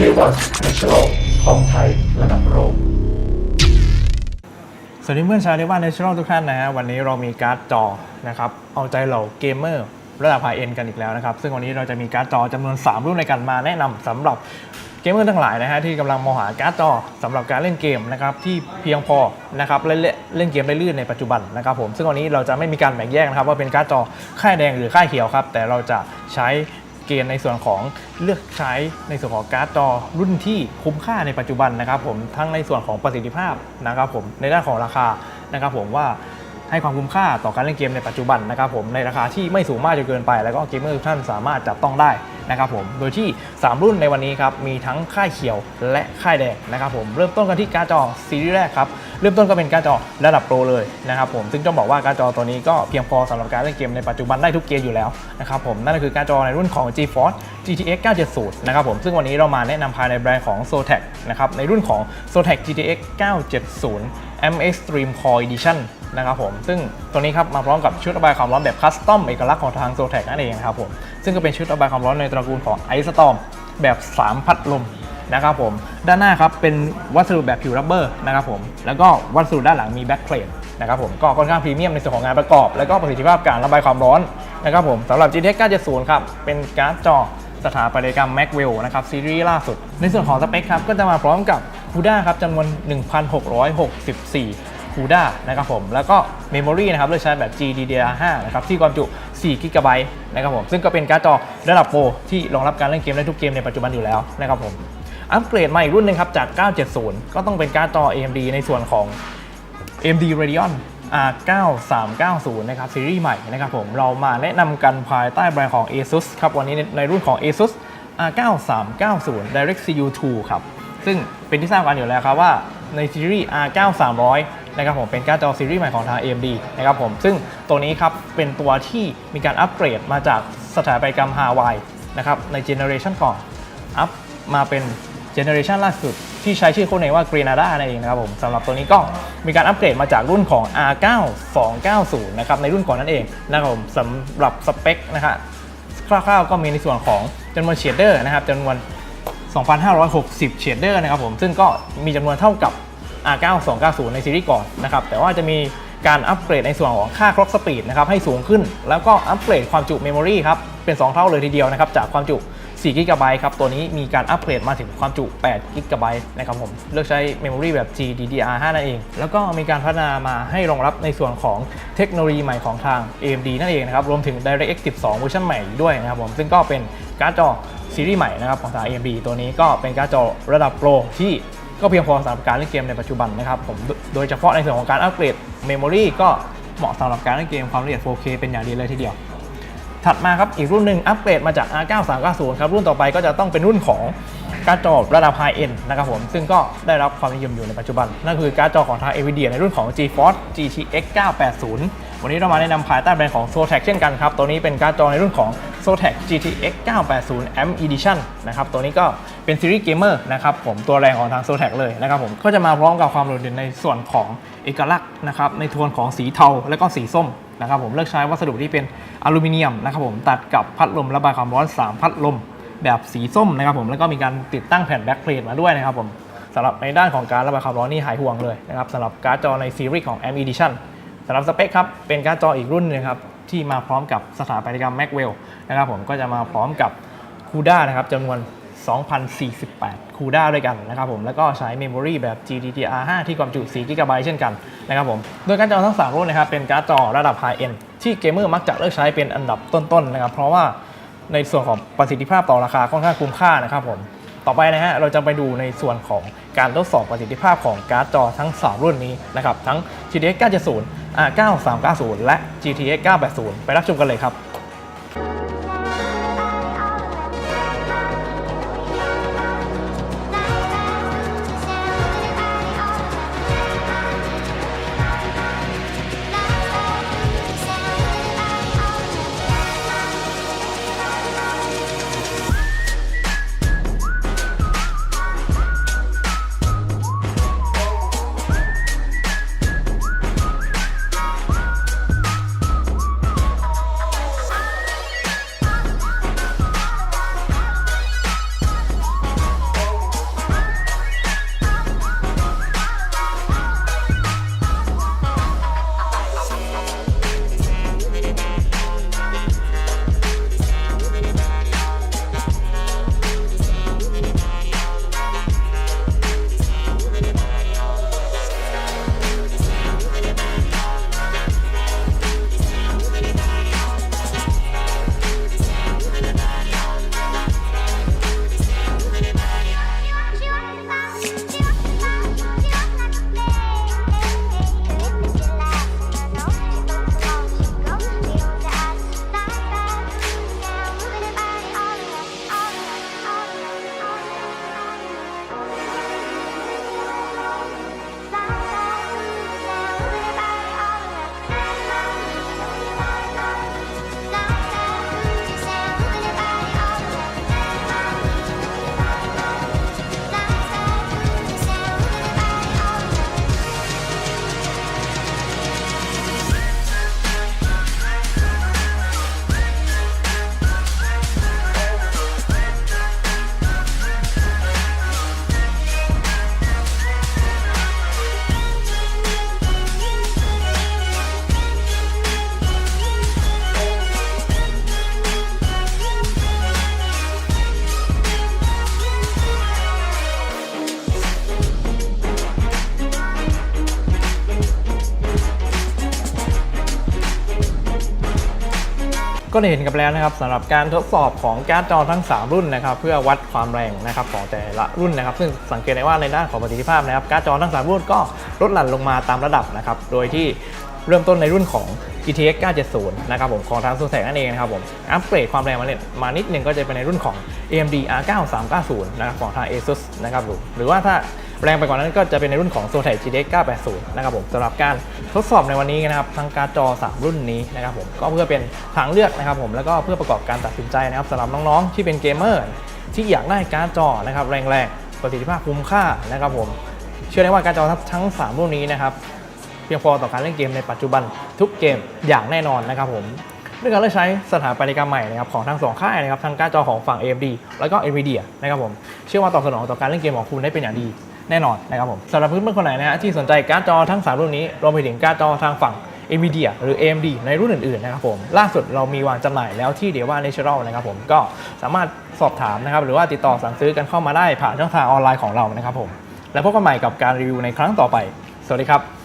K1 National ของไทยระดับโลกสวัสดีเพื่อนชาวเดว่าเนชั่นแลทุกท่านนะฮะวันนี้เรามีการ์ดจอนะครับเอาใจเหล่าเกมเมอร์ระดับไฮเอ็นกันอีกแล้วนะครับ ซึ่งวันนี้เราจะมีการ์ดจอจำนวน 3 รุ่นในการมาแนะนำสำหรับเกมเมอร์ทั้งหลายนะฮะที่กำลังมองหาการ์ดจอสำหรับการเล่นเกมนะครับที่เพียงพอนะครับเล่นเล่นเกมได้ลื่นในปัจจุบันนะครับผมซึ่งวันนี้เราจะไม่มีการแบ่งแยกนะครับว่าเป็นการ์ดจอค่ายแดงหรือค่ายเขียวครับแต่เราจะใช้ เกณฑ์ในส่วนของเลือกใช้ในส่วนของการ์ดจอรุ่นที่คุ้มค่าในปัจจุบันนะครับผมทั้งในส่วนของประสิทธิภาพนะครับผมในด้านของราคานะครับผมว่า ให้ความคุ้มค่าต่อการเล่นเกมในปัจจุบันนะครับผมในราคาที่ไม่สูงมากจนเกินไป แล้วก็เกมเมอร์ทุกท่านสามารถจับต้องได้นะครับผมโดยที่ 3 รุ่นในวันนี้ครับมีทั้งค่ายเขียวและค่ายแดงนะครับผมเริ่มต้นกันที่การ์ดจอซีรีส์แรกครับเริ่มต้นก็เป็นการ์ดจอระดับโปรเลยนะครับผมซึ่งต้องบอกว่าการ์ดจอตัวนี้ก็เพียงพอสำหรับการเล่นเกมในปัจจุบันได้ทุกเกมอยู่แล้วนะครับผมนั่นก็คือการ์ดจอในรุ่นของ GeForce GTX 970นะครับผมซึ่งวันนี้เรามาแนะนำภายในแบรนด์ของ Zotac นะครับในรุ่นของ Zotac GTX 970 M Extreme Core Edition นะครับผม ซึ่งตัวนี้ครับมาพร้อมกับชุดระบายความร้อนแบบคัสตอมเอกลักษณ์ของทาง Zotac นั่นเองนะครับผม ซึ่งก็เป็นชุดระบายความร้อนในตระกูลของ Ice Storm แบบ3พัดลมนะครับผม ด้านหน้าครับเป็นวัสดุแบบผิวรับเบอร์นะครับผม แล้วก็วัสดุด้านหลังมีแบ็คเพลทนะครับผม ก็ค่อนข้างพรีเมียมในส่วนของงานประกอบ แล้วก็ประสิทธิภาพการระบายความร้อนนะครับผมสำหรับ GTX 970 ครับ เป็นการ์ดจอสถาปัตยกรรม Macwell นะครับซีรีส์ล่าสุด ในส่วนของสเปคครับก็จะมาพร้อมกับ CUDA ครับจำนวน 1664 CUDA นะครับผม แล้วก็ Memory นะครับเลือกใช้แบบ GDDR5 นะครับที่ความจุ4 g b นะครับผม ซึ่งก็เป็นการ์ดจอระดับโปรที่รองรับการเล่นเกมได้ทุกเกมในปัจจุบันอยู่แล้วนะครับผม อัปเกรดมาอีกรุ่นหนึงครับจาก 970 ก็ต้องเป็นการ์ดจอ AMD ในส่วนของ AMD Radeon R9390 นะครับซีรีส์ใหม่นะครับผมเรามาแนะนำกันภายใต้แบรนด์ของ ASUS ครับวันนี้ในรุ่นของ ASUS R9390 Direct CU 2 ครับ ซึ่งเป็นที่ทราบกันอยู่แล้วครับว่าในซีรีส์ R9300 นะครับผมเป็นการ์ดจอซีรีส์ใหม่ของทาง AMD นะครับผมซึ่งตัวนี้ครับเป็นตัวที่มีการอัปเกรดมาจากสถาปัตยกรรม Hawaii นะครับในเจเนอเรชันก่อนอัพมาเป็นเจเนอเรชันล่าสุดที่ใช้ชื่อโค้ดเนมว่า Grenada นั่นเองนะครับผมสำหรับตัวนี้ก็มีการอัปเกรดมาจากรุ่นของ R9290 นะครับในรุ่นก่อนนั่นเองนะครับผมสำหรับสเปคนะครับคร่าวๆก็มีในส่วนของจำนวนเชดเดอร์นะครับจำนวน 2,560 เชดเดอร์นะครับผมซึ่งก็มีจำนวนเท่ากับ R9290 ในซีรีส์ก่อนนะครับแต่ว่าจะมีการอัปเกรดในส่วนของค่า clock speed นะครับให้สูงขึ้น แล้วก็อัปเกรดความจุ memory ครับเป็น 2 เท่าเลยทีเดียวนะครับจากความจุ4 g b ครับ ตัวนี้มีการอัปเกรดมาถึงความจุ8 g b นะครับผม เลือกใช้ memory แบบ GDDR5 นั่นเอง แล้วก็มีการพัฒนามาให้รองรับในส่วนของเทคโนโลยีใหม่ของทาง AMD นั่นเองนะครับ รวมถึง DirectX 12 เวอร์ชันใหม่ด้วยนะครับผม ซึ่งก็เป็นการ์ดจอซีรีส์ใหม่นะครับของทาง AMD ตัวนี้ก็เป็นการ์ดจอระดับโปรที่ ก็เพียงพอสำหรับการเล่นเกมในปัจจุบันนะครับผมโดยเฉพาะในส่วนของการอัปเกรดเมมโมรีก็เหมาะสำหรับการเล่นเกมความละเอียด 4K เป็นอย่างดีเลยทีเดียว ถัดมาครับอีกรุ่นหนึ่งอัปเกรดมาจาก R9390 ครับรุ่นต่อไปก็จะต้องเป็นรุ่นของการ์ดจอระดับ High End นะครับผมซึ่งก็ได้รับความนิยมอยู่ในปัจจุบัน นั่นคือการ์ดจอของทาง NVIDIA ในรุ่นของ GeForce GTX 980 วันนี้เรามาแนะนำภายใต้แบรนด์ของ Zotac เช่นกันครับตัวนี้เป็นการ์ดจอในรุ่นของ Zotac GTX 980 M Edition นะครับตัวนี้ก็เป็นซีรีส์เกมเมอร์นะครับผมตัวแรงของทาง Zotac เลยนะครับผมก็จะมาพร้อมกับความโดดเด่นในส่วนของเอกลักษณ์นะครับในโทนของสีเทาและก็สีส้มนะครับผมเลือกใช้วัสดุที่เป็นอลูมิเนียมนะครับผมตัดกับพัดลมระบายความร้อน 3 พัดลมแบบสีส้มนะครับผมแล้วก็มีการติดตั้งแผ่นแบ็คเพลทมาด้วยนะครับผมสำหรับในด้านของการระบายความร้อนนี่หายห่วงเลยนะครับสำหรับการ์ดจอในซีรีส์ของ M Edition สำหรับสเปคครับเป็นการ์ดจออีกรุ่นนึงครับ ที่มาพร้อมกับสถาปัตยกรรม Macwell นะครับผมก็จะมาพร้อมกับ CUDA นะครับจำนวน 2,048 CUDA ด้วยกันนะครับผมแล้วก็ใช้ Memory แบบ GDDR5 ที่ความจุ4 GB เช่นกันนะครับผมโดยการ์ดจอทั้ง 3 รุ่นนะครับเป็นการ์ดจอระดับ High End ที่เกมเมอร์มักจะเลือกใช้เป็นอันดับต้นๆนะครับเพราะว่าในส่วนของประสิทธิภาพต่อราคาค่อนข้างคุ้มค่านะครับผมต่อไปนะฮะเราจะไปดูในส่วนของการทดสอบประสิทธิภาพของการ์ดจอทั้ง 3 รุ่นนี้นะครับทั้ง GTX 970 9390 และ GTX 980 ไปรับชมกันเลยครับ ก็ได้เห็นกันแล้วนะครับสำหรับการทดสอบของการ์ดจอทั้ง 3 รุ่นนะครับเพื่อวัดความแรงนะครับของแต่ละรุ่นนะครับ ซึ่งสังเกตได้ว่าในด้านของประสิทธิภาพนะครับการ์ดจอทั้ง 3 รุ่นก็ลดหลั่นลงมาตามระดับนะครับโดยที่เริ่มต้นในรุ่นของ GTX 970 นะครับผมของทาง s o n t e c นั่นเองนะครับผมอัปเกรดความแรงมาเนี่ยมานิดนึงก็จะเป็นในรุ่นของ AMD R9 390 นะครับของทาง ASUS นะครับผมหรือว่าถ้า แรงไปกว่านั้นก็จะเป็นในรุ่นของ s o n t e c GTX 980 นะครับผมสำหรับการทดสอบในวันนี้นะครับทั้งการ์ดจอ 3 รุ่นนี้นะครับผมก็เพื่อเป็นทางเลือกนะครับผมแล้วก็เพื่อประกอบการตัดสินใจนะครับสำหรับน้องๆที่เป็นเกมเมอร์ที่อยากได้การ์ดจอนะครับแรงๆประสิทธิภาพคุ้มค่านะครับผมเชื่อได้ว่าการ์ดจอทั้ง 3 รุ่นนี้นะครับเพียงพอต่อการเล่นเกมในปัจจุบันทุกเกมอย่างแน่นอนนะครับผมด้วยการเลือกใช้สถาปัตยกรรมใหม่นะครับของทั้งสองค่ายนะครับทั้งการ์ดจอของฝั่ง AMD แล้วก็ NVIDIA นะครับผมเชื่อว่าตอบสนองต่อการเล่นเกมของคุณได้เป็นอย่างดี แน่นอนนะครับผมสำหรับเพื่อนๆคนไหนนะฮะที่สนใจการ์ดจอทั้ง 3 รุ่นนี้รวมไปถึงการ์ดจอทางฝั่ง NVIDIA หรือ AMD ในรุ่นอื่นๆนะครับผม ล่าสุดเรามีวางจำหน่ายแล้วที่เดียวว่า Natural นะครับผมก็สามารถสอบถามนะครับหรือว่าติดต่อสั่งซื้อกันเข้ามาได้ผ่านช่องทางออนไลน์ของเรานะครับผม แล้วพบกันใหม่กับการรีวิวในครั้งต่อไป สวัสดีครับ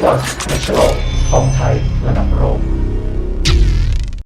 เรียกว่า Natural ของไทยระดับโลก